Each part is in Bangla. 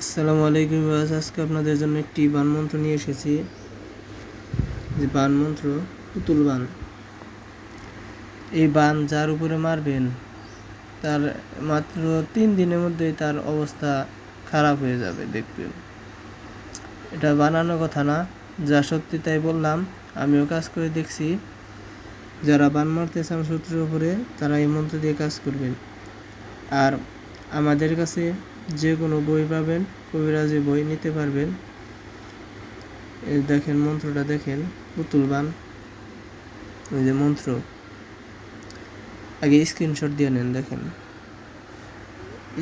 আসসালামু আলাইকুম আজকে আপনাদের জন্য একটি বান মন্ত্র নিয়ে এসেছি। যে বান মন্ত্র, পুতুল বান। এই বান যার উপরে মারবেন, তার মাত্র তিন দিনের মধ্যেই তার অবস্থা খারাপ হয়ে যাবে, দেখবেন। এটা বানানো কথা না, যা সত্যি তাই বললাম, আমিও কাজ করে দেখছি। যারা বান মারতে চান শত্রুর উপরে, তারা এই মন্ত্র দিয়ে কাজ করবেন। আর আমাদের কাছে যে কোনো বই পাবেন, কবিরাজি বই নিতে পারবেন। এই দেখেন মন্ত্রটা দেখেন, পুতুল বান। ওই যে মন্ত্র। আগে স্ক্রিনশট দিয়ে নেন, দেখেন।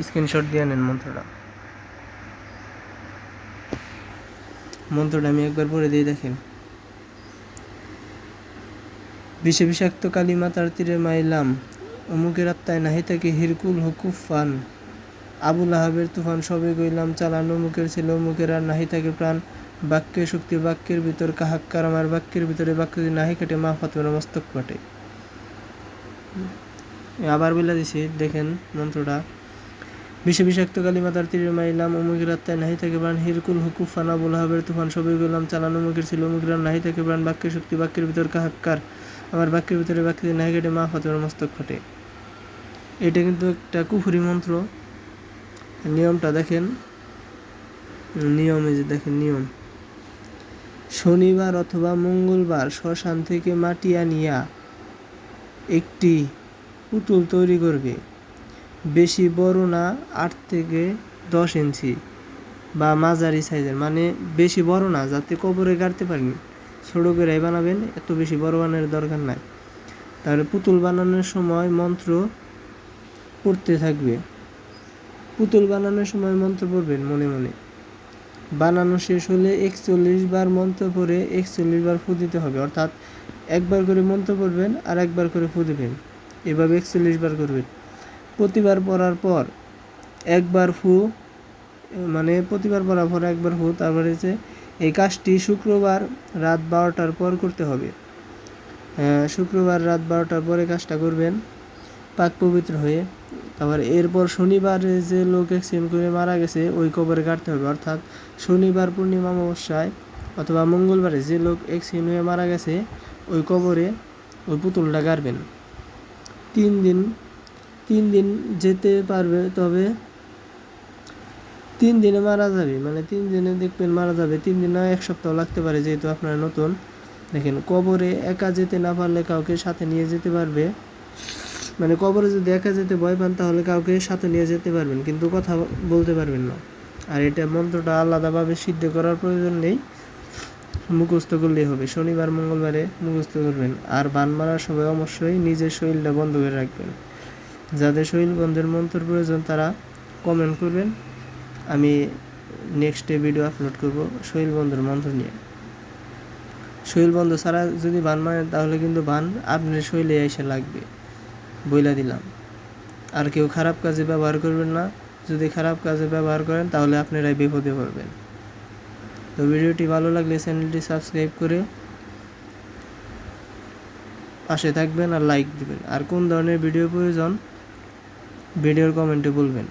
স্ক্রিনশট দিয়ে নেন মন্ত্রটা। মন্ত্রটা আমি একবার পড়ে দিয়ে দেখেন। বিষে বিষাক্ত কালী মাতার তীরে মাইলাম, অমুকের আত্মায় নাহি তাকে হিরকুল হুকুফান আবুল আহাবের তুফান সবে গইলাম, চালানো মুখের ছিল মুখের আর নাহি থাকে প্রাণ। বাক্যের শক্তি, বাক্যের ভিতর কাহাক্কার আমার বাক্যের ভিতরে বাক্য যদি নাহি কাটে, মা ফাতেমার মস্তক কাটে আবার বলে দিছি, দেখেন মন্ত্রটা। বিষে বিষাক্ত কালী মাতার তীরে মাইলাম, অমুকের আত্মায় নাহি থাকে প্রাণ। হিরকুল হুকুফান আবুল আহাবের তুফান সবে গইলাম, চালানো মুখের ছিল আর নাহি থাকে প্রাণ। বাক্যের শক্তি, বাক্যের ভিতর কাহাক্কার আমার বাক্যের ভিতরে বাক্য যদি নাহি কাটে, মা ফাতেমার মস্তক ফাটে এটা কিন্তু একটা কুফুরি মন্ত্র। নিয়মটা দেখেন। নিয়মে যে দেখেন, নিয়ম। শনিবার অথবা মঙ্গলবার শ্মশান থেকে মাটি আনিয়া একটি পুতুল তৈরি করবে। বেশি বড় না, আট থেকে দশ ইঞ্চি বা মাঝারি সাইজের। মানে বেশি বড় না, যাতে কবরে গাড়তে পারেন। ছোটো করে বানাবেন, এত বেশি বড় বানানোর দরকার নাই। তাহলে পুতুল বানানোর সময় মন্ত্র পড়তে থাকবে। পুতুল বানানোর সময় মন্ত্র পড়বেন, মনে মনে। বানানো শেষ হলে একচল্লিশ বার মন্ত্র পড়ে একচল্লিশ বার ফু দিতে হবে। অর্থাৎ একবার করে মন্ত্র পড়বেন আর একবার করে ফু দেবেন। এভাবে একচল্লিশ বার করবেন। প্রতিবার পড়ার পর একবার ফু মানে প্রতিবার পড়ার পর একবার ফু, তারপরে যে এই কাজটি শুক্রবার রাত বারোটার পর করতে হবে। শুক্রবার রাত বারোটার পরে কাজটা করবেন, পাক পবিত্র হয়ে। তারপর এরপর শনিবারে যে লোক অ্যাক্সিডেন্ট করে মারা গেছে, ওই কবরে কাটতে হবে। অর্থাৎ শনিবার পূর্ণিমা অমাবস্যায় অথবা মঙ্গলবারে যে লোক অ্যাক্সিডেন্ট হয়ে মারা গেছে, ওই কবরে ওই পুতুলটা গাড়বেন তিন দিন তিন দিন যেতে পারবে, তবে তিন দিনে মারা যাবে। মানে তিন দিনে দেখবেন মারা যাবে। তিন দিন না এক সপ্তাহ লাগতে পারে যেহেতু আপনারা নতুন। দেখেন, কবরে একা যেতে না পারলে কাউকে সাথে নিয়ে যেতে পারবে। মানে কবরে যদি একা যেতে ভয় পান, তাহলে কাউকে সাথে নিয়ে যেতে পারবেন, কিন্তু কথা বলতে পারবেন না। আর এটা মন্ত্রটা আলাদাভাবে সিদ্ধ করার প্রয়োজন নেই, মুখস্থ করলেই হবে। শনিবার, মঙ্গলবারে মুখস্থ করবেন। আর বান মারার সময় অবশ্যই নিজের শরীরটা বন্ধ করে রাখবেন। যাদের শরীর বন্ধের মন্ত্র প্রয়োজন, তারা কমেন্ট করবেন। আমি নেক্সটে ভিডিও আপলোড করব শরীর বন্ধের মন্ত্র নিয়ে। শরীর বন্ধ ছাড়া যদি বান মারেন, তাহলে কিন্তু বান আপনার শরীরে এসে লাগবে। বইলা দিলাম। আর কেউ খারাপ কাজে ব্যবহার করবেন না। যদি খারাপ কাজে ব্যবহার করেন, তাহলে আপনারাই বিপদে পড়বেন। তো ভিডিওটি ভালো লাগলে চ্যানেলটি সাবস্ক্রাইব করে পাশে থাকবেন আর লাইক দিবেন। আর কোন ধরনের ভিডিও প্রয়োজন, ভিডিওর কমেন্টে বলবেন।